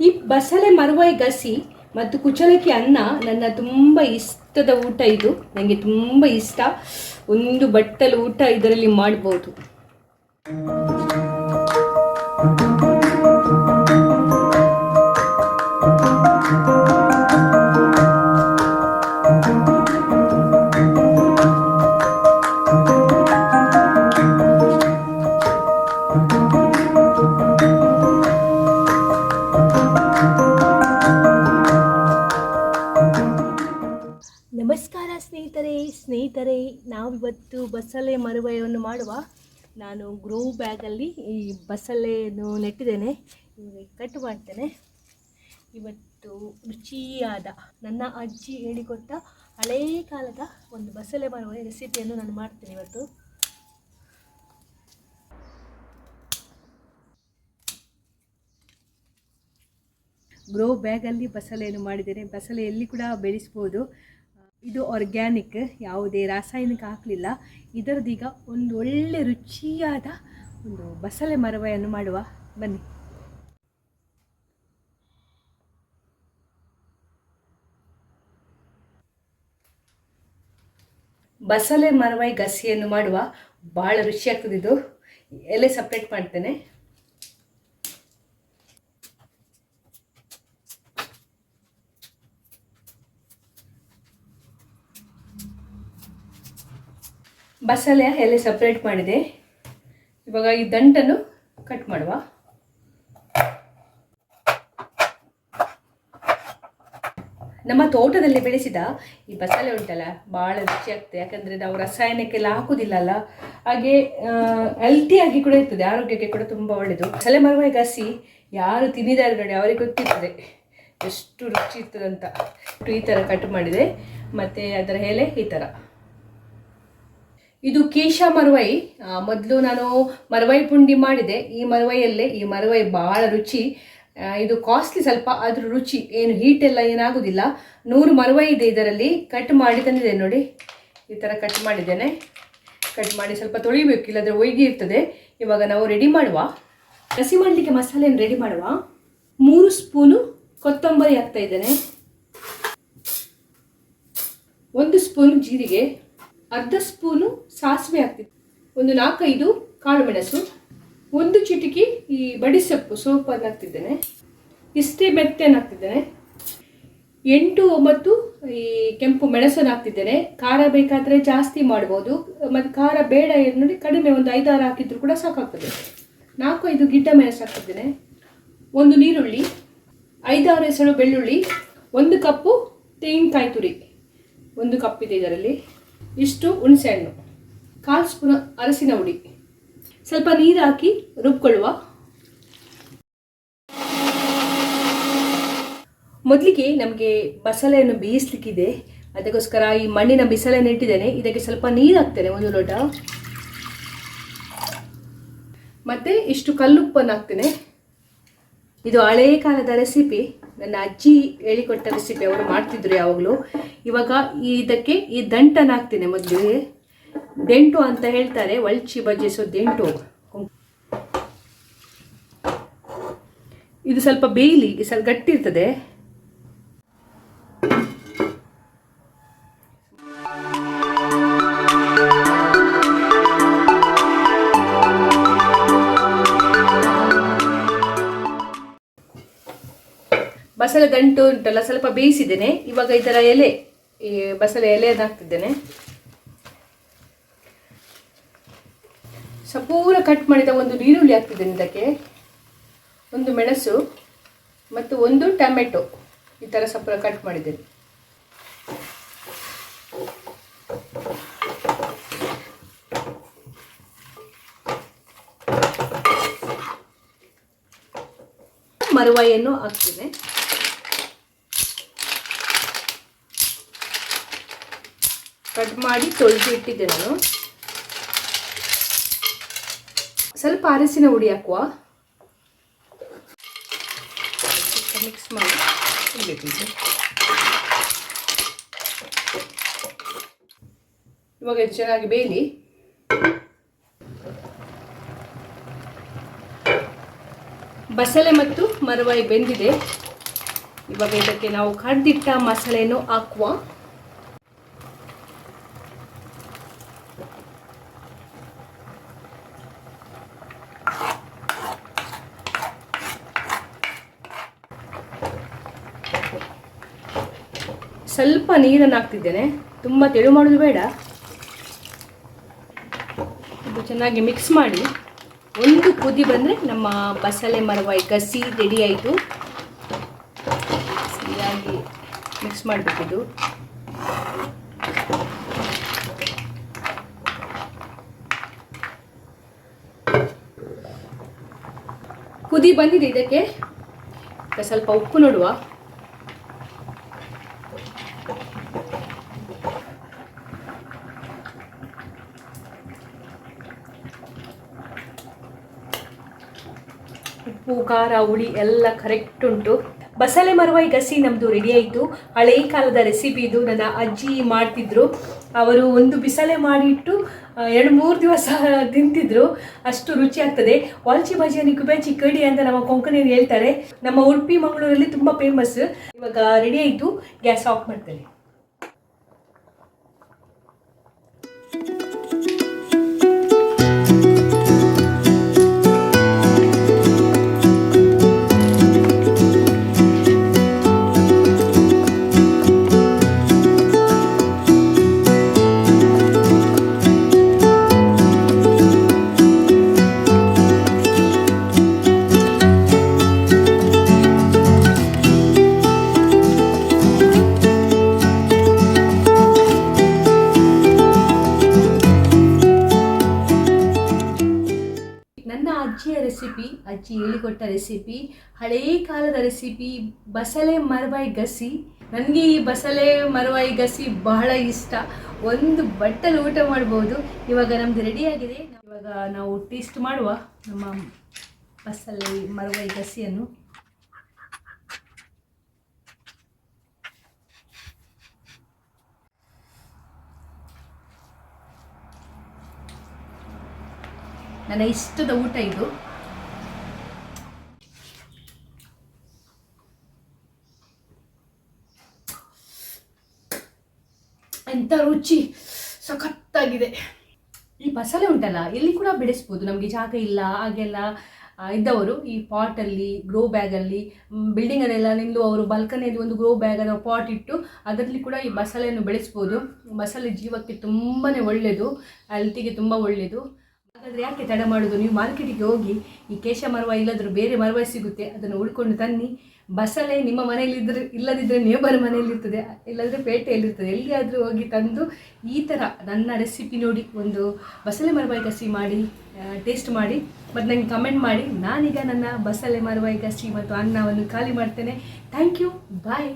ಈ ಬಸಳೆ ಮರವಾಯಿ ಗಸಿ ಮತ್ತು ಕುಚಲಕ್ಕಿ ಅನ್ನ ನನ್ನ ತುಂಬ ಇಷ್ಟದ ಊಟ ಇದು. ನನಗೆ ತುಂಬ ಇಷ್ಟ. ಒಂದು ಬಟ್ಟಲು ಊಟ ಇದರಲ್ಲಿ ಮಾಡ್ಬೋದು. ಸ್ನೇಹಿತರೆ, ನಾವಿವತ್ತು ಬಸಳೆ ಮರುವಯವನ್ನು ಮಾಡುವ ನಾನು ಗ್ರೋ ಬ್ಯಾಗಲ್ಲಿ ಈ ಬಸಳೆಯನ್ನು ನೆಟ್ಟಿದ್ದೇನೆ. ಕಟ್ ಮಾಡ್ತೇನೆ. ಇವತ್ತು ರುಚಿಯಾದ, ನನ್ನ ಅಜ್ಜಿ ಹೇಳಿಕೊಟ್ಟ ಹಳೇ ಕಾಲದ ಒಂದು ಬಸಳೆ ಮರುವ ರೆಸಿಪಿಯನ್ನು ನಾನು ಮಾಡ್ತೇನೆ ಇವತ್ತು. ಗ್ರೋ ಬ್ಯಾಗಲ್ಲಿ ಬಸಳೆಯನ್ನು ಮಾಡಿದ್ದೇನೆ. ಬಸಳೆ ಎಲ್ಲಿ ಕೂಡ ಬೆಳೆಸ್ಬೋದು. ಇದು ಆರ್ಗ್ಯಾನಿಕ್ ಯಾವುದೇ ರಾಸಾಯನಿಕ ಹಾಕಲಿಲ್ಲ. ಇದರದೀಗ ಒಂದು ಒಳ್ಳೆ ರುಚಿಯಾದ ಒಂದು ಬಸಳೆ ಮರವೆಯನ್ನು ಮಾಡುವ, ಬನ್ನಿ. ಬಸಳೆ ಮರವೈ ಗಸಿಯನ್ನು ಮಾಡುವ, ಭಾಳ ರುಚಿಯಾಗ್ತದೆ ಇದು. ಎಲೆ ಸಪ್ರೇಟ್ ಮಾಡ್ತೇನೆ. ಬಸಳೆಯ ಎಲೆ ಸಪ್ರೇಟ್ ಮಾಡಿದೆ. ಇವಾಗ ಈ ದಂಟನ್ನು ಕಟ್ ಮಾಡುವ. ನಮ್ಮ ತೋಟದಲ್ಲಿ ಬೆಳೆಸಿದ ಈ ಬಸಳೆ ಉಂಟಲ್ಲ, ಭಾಳ ರುಚಿ ಆಗ್ತದೆ. ಯಾಕಂದರೆ ನಾವು ರಸಾಯನಕ್ಕೆಲ್ಲ ಹಾಕುದಿಲ್ಲ ಅಲ್ಲ ಹಾಗೆ ಹೆಲ್ತಿಯಾಗಿ ಕೂಡ ಇರ್ತದೆ, ಆರೋಗ್ಯಕ್ಕೆ ಕೂಡ ತುಂಬ ಒಳ್ಳೆಯದು ಬಸಳೆ ಮರವಾಗಿ ಹಸಿ ಯಾರು ತಿಂದಿದ್ದಾರೆ ನೋಡಿ, ಅವರಿಗೆ ಗೊತ್ತಿರ್ತದೆ. ಎಷ್ಟು ರುಚಿ ಇರ್ತದಂತ. ಈ ಥರ ಕಟ್ ಮಾಡಿದೆ. ಮತ್ತು ಅದರ ಎಲೆ ಈ ಥರ ಇದು ಕೇಶ ಮರವೈ. ಮೊದಲು ನಾನು ಮರವೈ ಪುಂಡಿ ಮಾಡಿದೆ. ಈ ಮರವೈಯಲ್ಲೇ ಈ ಮರವೈ ಭಾಳ ರುಚಿ. ಇದು ಕಾಸ್ಟ್ಲಿ ಸ್ವಲ್ಪ ಅದ್ರ ರುಚಿ. ಏನು ಹೀಟ್ ಎಲ್ಲ ಏನಾಗೋದಿಲ್ಲ. ನೂರು ಮರವೈ ಇದೆ ಇದರಲ್ಲಿ. ಕಟ್ ಮಾಡಿ ತಂದಿದೆ ನೋಡಿ. ಈ ಥರ ಕಟ್ ಮಾಡಿದ್ದೇನೆ. ಕಟ್ ಮಾಡಿ ಸ್ವಲ್ಪ ತೊಳಿಬೇಕು, ಇಲ್ಲದ್ರೆ ಒಯ್ಗಿ ಇರ್ತದೆ. ಇವಾಗ ನಾವು ರೆಡಿ ಮಾಡುವ. ಕಸಿ ಮಾಡಲಿಕ್ಕೆ ಮಸಾಲೆಯನ್ನು ರೆಡಿ ಮಾಡುವ. ಮೂರು ಸ್ಪೂನು ಕೊತ್ತಂಬರಿ ಹಾಕ್ತಾ ಇದ್ದೇನೆ. ಒಂದು ಸ್ಪೂನ್ ಜೀರಿಗೆ. ಅರ್ಧ ಸ್ಪೂನು ಸಾಸಿವೆ ಹಾಕ್ತಿದ್ದೆ ಒಂದು ನಾಲ್ಕೈದು ಕಾಳು ಮೆಣಸು ಒಂದು ಚಿಟಿಕಿ ಈ ಬಡಿಸೊಪ್ಪು ಸೋಪನ್ನು ಹಾಕ್ತಿದ್ದೇನೆ. ಇಷ್ಟೇ ಮೆತ್ತೆಯನ್ನು ಹಾಕ್ತಿದ್ದೇನೆ. ಎಂಟು ಒಂಬತ್ತು ಈ ಕೆಂಪು ಮೆಣಸನ್ನು ಹಾಕ್ತಿದ್ದೇನೆ. ಖಾರ ಬೇಕಾದರೆ ಜಾಸ್ತಿ ಮಾಡ್ಬೋದು. ಮತ್ತು ಖಾರ ಬೇಡ ನೋಡಿ ಕಡಿಮೆ ಒಂದು ಐದಾರು ಹಾಕಿದ್ರು ಕೂಡ ಸಾಕಾಗ್ತದೆ. ನಾಲ್ಕು ಐದು ಗಿಡ್ಡ ಮೆಣಸು ಹಾಕ್ತಿದ್ದೇನೆ. ಒಂದು ನೀರುಳ್ಳಿ, ಐದಾರು ಹೆಸರು ಬೆಳ್ಳುಳ್ಳಿ, ಒಂದು ಕಪ್ಪು ತೆಂಗಿನಕಾಯಿ ತುರಿ. ಒಂದು ಕಪ್ ಇದೆ ಇದರಲ್ಲಿ. ಇಷ್ಟು ಹುಣಸೆಹಣ್ಣು. ಕಾಲು ಸ್ಪೂನ್ ಅರಸಿನ ಹುಡಿ. ಸ್ವಲ್ಪ ನೀರು ಹಾಕಿ ರುಬ್ಕೊಳ್ಳುವ. ಮೊದಲಿಗೆ ನಮಗೆ ಬಸಳೆಯನ್ನು ಬೇಯಿಸ್ಲಿಕ್ಕಿದೆ. ಅದಕ್ಕೋಸ್ಕರ ಈ ಮಣ್ಣಿನ ಬಿಸಳೆಯನ್ನು ಇಟ್ಟಿದ್ದೇನೆ. ಇದಕ್ಕೆ ಸ್ವಲ್ಪ ನೀರು ಹಾಕ್ತೇನೆ, ಒಂದು ಲೋಟ. ಮತ್ತೆ ಇಷ್ಟು ಕಲ್ಲುಪ್ಪನ್ನು ಹಾಕ್ತೇನೆ. ಇದು ಹಳೆಯ ಕಾಲದ ರೆಸಿಪಿ ನನ್ನ ಅಜ್ಜಿ ಹೇಳಿಕೊಟ್ಟ ರೆಸಿಪಿ ಅವರು ಮಾಡ್ತಿದ್ರು ಯಾವಾಗಲೂ. ಇವಾಗ ಇದಕ್ಕೆ ಈ ದಂಟನ್ನು ಹಾಕ್ತೇನೆ ಮೊದಲಿಗೆ ಡೆಂಟು ಅಂತ ಹೇಳ್ತಾರೆ ಒಳ್ಚಿ ಬಜ್ಜಿಸೋ ಡೆಂಟು. ಇದು ಸ್ವಲ್ಪ ಬೇಯಲಿ ಸ್ವಲ್ಪ ಗಟ್ಟಿ ಇರ್ತದೆ. ಬಸಳೆ ದಂಟು ಉಂಟಲ್ಲ, ಸ್ವಲ್ಪ ಬೇಯಿಸಿದ್ದೇನೆ. ಇವಾಗ ಇದರ ಎಲೆ, ಈ ಬಸಳೆ ಎಲೆಯನ್ನು ಹಾಕ್ತಿದ್ದೇನೆ ಸಪೂರ ಕಟ್ ಮಾಡಿದ ಒಂದು ನೀರುಳ್ಳಿ ಹಾಕ್ತಿದ್ದೇನೆ ಇದಕ್ಕೆ. ಒಂದು ಮೆಣಸು ಮತ್ತು ಒಂದು ಟೊಮೆಟೊ. ಈ ಥರ ಸಪೂರ ಕಟ್ ಮಾಡಿದ್ದೇನೆ. ಮರುವಾಯಿಯನ್ನು ಹಾಕ್ತೇನೆ ಕಟ್ ಮಾಡಿ ತೊಳೆದು ಇಟ್ಟಿದ್ದೆ ನಾನು. ಸ್ವಲ್ಪ ಅರಸಿನ ಹುಡಿ ಹಾಕುವ. ಮಿಕ್ಸ್ ಮಾಡಿ. ಇವಾಗ ಚೆನ್ನಾಗಿ ಬೇಯಲಿ. ಬಸಳೆ ಮತ್ತು ಮರವಾಯಿ ಬೆಂದಿದೆ. ಇವಾಗ ಇದಕ್ಕೆ ನಾವು ಕಡ್ದಿಟ್ಟ ಮಸಾಲೆಯನ್ನು ಹಾಕುವ. ಸ್ವಲ್ಪ ನೀರನ್ನು ಹಾಕ್ತಿದ್ದೇನೆ. ತುಂಬ ತೆಳು ಮಾಡೋದು ಬೇಡ. ಇದು ಚೆನ್ನಾಗಿ ಮಿಕ್ಸ್ ಮಾಡಿ ಒಂದು ಕುದಿ ಬಂದರೆ ನಮ್ಮ ಬಸಳೆ ಮರವಾಯಿ ಗಸಿ ರೆಡಿ ಆಯಿತು. ಸರಿಯಾಗಿ ಮಿಕ್ಸ್ ಮಾಡಬೇಕಿದು ಕುದಿ ಬಂದಿದೆ ಇದಕ್ಕೆ. ಸ್ವಲ್ಪ ಉಪ್ಪು ನೋಡುವ. ಉಪ್ಪು, ಖಾರ, ಹುಳಿ ಎಲ್ಲ ಕರೆಕ್ಟ್ ಉಂಟು. ಬಸಳೆ ಮರವಾಯಿ ಗಸಿ ನಮ್ಮದು ರೆಡಿ ಆಯಿತು. ಹಳೇ ಕಾಲದ ರೆಸಿಪಿ ಇದು. ನನ್ನ ಅಜ್ಜಿ ಮಾಡ್ತಿದ್ರು. ಅವರು ಒಂದು ಬಿಸಳೆ ಮಾಡಿಟ್ಟು ಎರಡು, ಮೂರು ದಿವಸ ತಿಂತಿದ್ರು. ಅಷ್ಟು ರುಚಿ ಆಗ್ತದೆ. ವಾಲ್ಚಿ ಬಾಜಿಯನ್ನು ಕುಬೆಂಚಿ ಕಡಿ ಅಂತ ನಮ್ಮ ಕೊಂಕಣಿಯಲ್ಲಿ ಹೇಳ್ತಾರೆ. ನಮ್ಮ ಉಡುಪಿ ಮಂಗಳೂರಲ್ಲಿ ತುಂಬ ಫೇಮಸ್ ಇವಾಗ ರೆಡಿ ಆಯಿತು. ಗ್ಯಾಸ್ ಆಫ್ ಮಾಡ್ತೇನೆ ಅಜ್ಜಿ ರೆಸಿಪಿ ಹಳೇ ಕಾಲದ ರೆಸಿಪಿ ಬಸಳೆ ಮರವಾಯಿ ಗಸಿ. ನನಗೆ ಈ ಬಸಳೆ ಮರವಾಯಿ ಗಸಿ ಬಹಳ ಇಷ್ಟ. ಒಂದು ಬಟ್ಟಲು ಊಟ ಮಾಡ್ಬೋದು. ಇವಾಗ ನಮ್ದು ರೆಡಿಯಾಗಿದೆ ಇವಾಗ ನಾವು ಟೇಸ್ಟ್ ಮಾಡುವ ನಮ್ಮ ಬಸಳೆ ಮರವಾಯಿ ಗಸಿಯನ್ನು. ನನ್ನ ಇಷ್ಟದ ಊಟ ಇದು. ಎಂಥ ರುಚಿ. ಸಖತ್ತಾಗಿದೆ. ಈ ಮಸಾಲೆ ಉಂಟಲ್ಲ, ಎಲ್ಲಿ ಕೂಡ ಬೆಳೆಸ್ಬೋದು ನಮಗೆ ಜಾಗ ಇಲ್ಲ, ಹಾಗೆಲ್ಲ ಇದ್ದವರು ಈ ಪಾಟಲ್ಲಿ ಗ್ರೋ ಬ್ಯಾಗಲ್ಲಿ ಬಿಲ್ಡಿಂಗಲ್ಲೆಲ್ಲ ನಿಂದು ಅವರು ಬಾಲ್ಕನಿಯಲ್ಲಿ ಒಂದು ಗ್ರೋ ಬ್ಯಾಗ್ ಅಥವಾ ಪಾಟ್ ಇಟ್ಟು ಅದರಲ್ಲಿ ಕೂಡ ಈ ಮಸಾಲೆಯನ್ನು ಬೆಳೆಸ್ಬೋದು. ಮಸಾಲೆ ಜೀವಕ್ಕೆ ತುಂಬಾ ಒಳ್ಳೆಯದು ಹೆಲ್ತಿಗೆ ತುಂಬ ಒಳ್ಳೆಯದು ಹಾಗಾದರೆ ಯಾಕೆ ತಡ ಮಾಡೋದು? ನೀವು ಮಾರ್ಕೆಟಿಗೆ ಹೋಗಿ ಈ ಕೇಶ ಮರವ ಇಲ್ಲದ್ರೂ ಬೇರೆ ಮರವ ಸಿಗುತ್ತೆ, ಅದನ್ನು ಉಳ್ಕೊಂಡು ತನ್ನಿ. ಬಸಳೆ ನಿಮ್ಮ ಮನೆಯಲ್ಲಿ ಇದ್ರೆ ಇಲ್ಲದಿದ್ದರೆ ನೇಬರ್ ಮನೆಯಲ್ಲಿ ಇರ್ತದೆ ಇಲ್ಲದ್ರೆ ಪೇಟೆಯಲ್ಲಿರ್ತದೆ ಎಲ್ಲಿಯಾದರೂ ಹೋಗಿ ತಂದು ಈ ಥರ ನನ್ನ ರೆಸಿಪಿ ನೋಡಿ ಒಂದು ಬಸಳೆ ಮರಬಾಯಿ ಕಸಿ ಮಾಡಿ ಟೇಸ್ಟ್ ಮಾಡಿ ಮತ್ತು ನನಗೆ ಕಮೆಂಟ್ ಮಾಡಿ. ನಾನೀಗ ನನ್ನ ಬಸಳೆ ಮರಬಾಯಿ ಕಸಿ ಮತ್ತು ಅನ್ನವನ್ನು ಖಾಲಿ ಮಾಡ್ತೇನೆ. Thank you bye